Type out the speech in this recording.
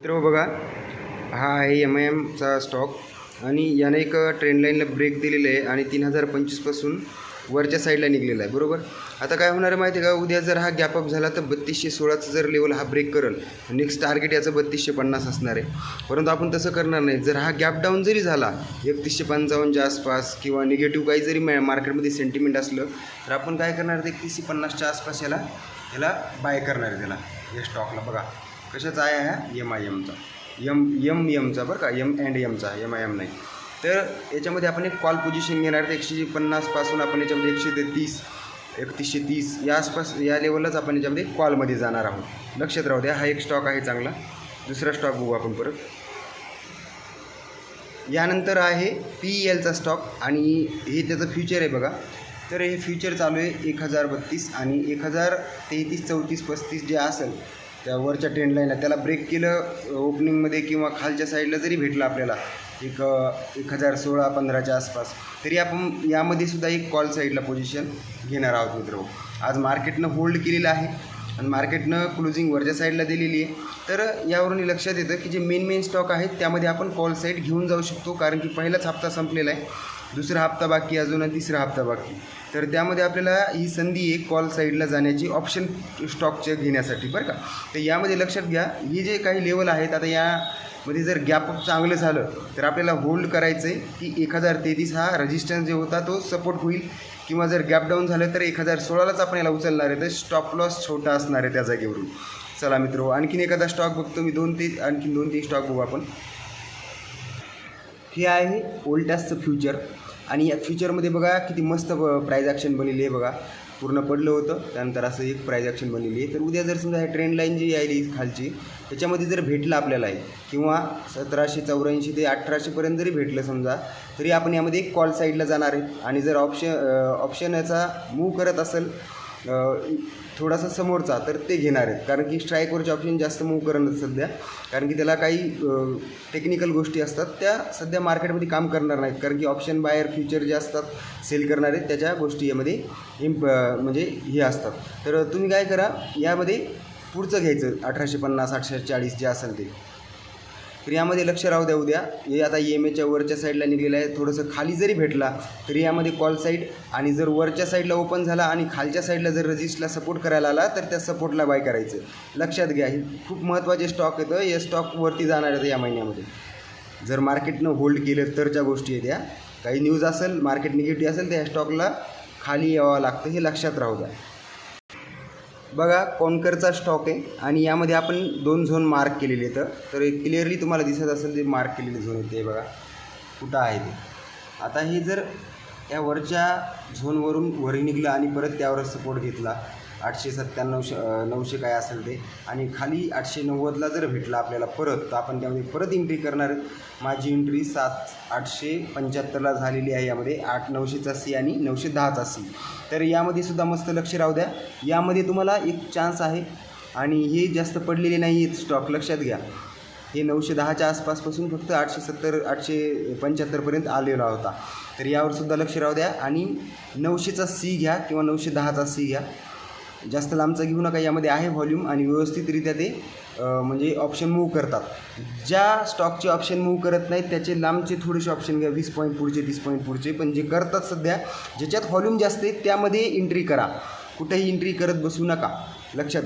मित्र हो बघा हा आहे एम आय एमचा स्टॉक आणि याने एक ट्रेंड लाईनला ब्रेक दिलेला आहे आणि तीन हजार पंचवीसपासून वरच्या साईडला निघलेला आहे बरोबर? आता काय होणार आहे माहिती आहे का? उद्या जर हा गॅपअप झाला तर बत्तीसशे सोळाचं जर लेवल हा ब्रेक करेल नेक्स्ट टार्गेट याचं बत्तीसशे पन्नास असणार आहे. परंतु आपण तसं करणार नाही. जर हा गॅप डाऊन जरी झाला एकतीसशे पंचावन्नच्या आसपास किंवा निगेटिव्ह काही जरी मॅ मार्केटमध्ये सेंटिमेंट असलं तर आपण काय करणार ते एकतीसशे पन्नासच्या आसपास याला याला बाय करणार आहे त्याला या स्टॉकला बघा कशाचा आहे हा? यम आय एमचा यम यम यमचा बरं का? यम अँड यमचा एम आय एम नाही. तर याच्यामध्ये आपण एक कॉल पोझिशन घेणार तर एकशे पन्नासपासून आपण याच्यामध्ये एकशे ते तीस एकतीसशे तीस या आसपास या लेवललाच आपण याच्यामध्ये कॉलमध्ये जाणार आहोत. लक्षात राहू द्या हा एक स्टॉक आहे चांगला. दुसरा स्टॉक बघू आपण परत. यानंतर आहे पी ई एलचा स्टॉक आणि हे त्याचं फ्युचर आहे बघा. तर हे फ्युचर चालू आहे एक हजार बत्तीस आणि एक हजार तेहतीस चौतीस पस्तीस जे असेल त्या वरच्या ट्रेंड लाईनला त्याला ब्रेक केलं ओपनिंगमध्ये किंवा खालच्या साईडला जरी भेटलं आपल्याला एक एक हजार सोळा पंधराच्या आसपास तरी आपण यामध्ये सुद्धा एक कॉल साईडला पोझिशन घेणार आहोत मित्र आज मार्केटनं होल्ड केलेलं आहे आणि मार्केटनं क्लोजिंग वरच्या साईडला दिलेली आहे. तर यावरून लक्षात येतं की जे मेन मेन स्टॉक आहेत त्यामध्ये आपण कॉल साईड घेऊन जाऊ शकतो कारण की पहिलाच हप्ता संपलेला आहे. दुसरा हप्ता बाकी अजून आणि तिसरा हप्ता बाकी. तर त्यामध्ये आपल्याला ही संधी एक कॉल साईडला जाण्याची ऑप्शन स्टॉकचे घेण्यासाठी बरं का? तर यामध्ये लक्षात घ्या ही जे काही लेवल आहेत आता यामध्ये जर गॅप चांगलं झालं तर आपल्याला होल्ड करायचं आहे की एक हजार तेहतीस हा रजिस्टन्स जे होता तो सपोर्ट होईल. किंवा जर गॅप डाऊन झालं तर एक हजार सोळालाच आपण याला उचलणार आहे. तर स्टॉप लॉस छोटा असणार आहे त्या जागेवरून. चला मित्र आणखीन एखादा स्टॉक बघतो मी दोन ते आणखीन दोन तीन स्टॉक बघू आपण. हे आहे ओल्टासचं फ्युचर आणि या फ्युचरमध्ये बघा किती मस्त प्राईज ॲक्शन बनलेली आहे बघा. पूर्ण पडलं होतं त्यानंतर असं एक प्राईज ॲक्शन बनलेली आहे. तर उद्या जर समजा ट्रेंड लाईन जी यायली खालची त्याच्यामध्ये जर भेटलं आपल्याला किंवा सतराशे चौऱ्याऐंशी ते अठराशेपर्यंत जरी भेटलं समजा तरी आपण यामध्ये एक कॉल साईडला जाणार आहे. आणि जर ऑप्शन ऑप्शन याचा मूव करत असेल थोडासा समोरचा तर ते घेणार आहेत. कारण की स्ट्राईकवरचे ऑप्शन जास्त मूव करत सध्या. कारण की त्याला काही टेक्निकल गोष्टी असतात त्या सध्या मार्केटमध्ये काम करणार नाहीत. कारण की ऑप्शन बायर फ्युचर जे असतात सेल करणारे त्याच्या गोष्टी यामध्ये इम्प म्हणजे हे असतात. तर तुम्ही काय करा यामध्ये पुढचं घ्यायचं अठराशे पन्नास अठराशे चाळीस जे असेल ते. तर यामध्ये लक्ष राहू द्या उद्या. हे आता ई एम एच्या वरच्या साईडला निघलेलं आहे. थोडंसं खाली जरी भेटला तरी यामध्ये कॉल साईड आणि जर वरच्या साईडला ओपन झाला आणि खालच्या साईडला जर रजिस्टला सपोर्ट करायला आला तर त्या सपोर्टला बाय करायचं. लक्षात घ्या हे खूप महत्त्वाचे स्टॉक येतं. या स्टॉकवरती जाणार आहेत या महिन्यामध्ये. जर मार्केटनं होल्ड केलं तरच्या गोष्टी आहेत या. काही न्यूज असेल मार्केट निगेटिव्ह असेल तर या स्टॉकला खाली यावं लागतं. हे लक्षात राहू द्या. बघा कॉनकरचा स्टॉक आहे आणि यामध्ये आपण दोन झोन मार्क केलेले आहेत. तर क्लिअरली तुम्हाला दिसत असेल जे मार्क केलेले झोन आहेत ते बघा. कुठं आहे ते? आता हे जर या वरच्या झोनवरून वरी निघलं आणि परत त्यावर सपोर्ट घेतला आठशे सत्त्याण्णवशे नऊशे काय असेल ते. आणि खाली आठशे नव्वदला जर भेटला आपल्याला परत तर आपण त्यामध्ये परत एंट्री करणार माझी एंट्री सात आठशे पंच्याहत्तरला झालेली आहे यामध्ये. आठ नऊशेचा सी आणि नऊशे दहाचा सी तर यामध्ये सुद्धा मस्त लक्ष राहू द्या. यामध्ये तुम्हाला एक चान्स आहे. आणि हे जास्त पडलेले नाही आहेत स्टॉक लक्षात घ्या. हे नऊशे दहाच्या आसपासपासून फक्त आठशे सत्तर आठशे पंच्याहत्तरपर्यंत आलेला होता. तर यावर सुद्धा लक्ष राहू द्या. आणि नऊशेचा सी घ्या किंवा नऊशे दहाचा सी घ्या. जास्त लांबचा घेऊ नका यामध्ये आहे व्हॉल्यूम आणि व्यवस्थितरित्या ते म्हणजे ऑप्शन मूव्ह करतात. ज्या स्टॉकचे ऑप्शन मूव्ह करत नाहीत त्याचे लांबचे थोडेसे ऑप्शन घ्या वीस पॉईंट पुढचे तीस पॉईंट पुढचे. पण जे करतात सध्या ज्याच्यात व्हॉल्यूम जास्त आहे त्यामध्ये एंट्री करा. कुठेही एंट्री करत बसू नका. लक्षात